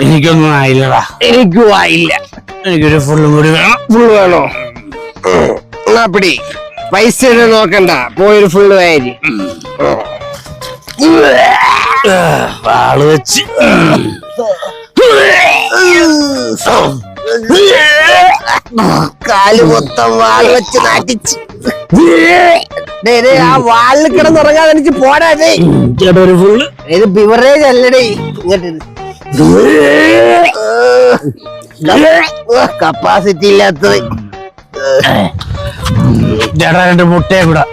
എനിക്കൊന്നും ആയില്ലടാ. എനിക്കും ആയില്ല. എനിക്കൊരു ഫുള്ളും കൂടി വേണം. ഫുള്ള് വേണോ? പിടി പൈസ നോക്കണ്ട. പോയൊരു ഫുള്ള് വേരി. വാൾ വെച്ച്. കാൽ മൊത്തം വാൾ വെച്ച് നാട്ടിച്ച് ആ വാളിൽ കിടന്നുറങ്ങാതെ എനിക്ക് ഡേ ചേട്ടാ ഒരു ഫുള്ള് ഇത് ബിവറേജ് അല്ലടേ. ഇങ്ങോട്ട് കപ്പാസിറ്റി ഇല്ലാത്തത്. ചേട്ടാ രണ്ട് മുട്ടയെ കൂടെ.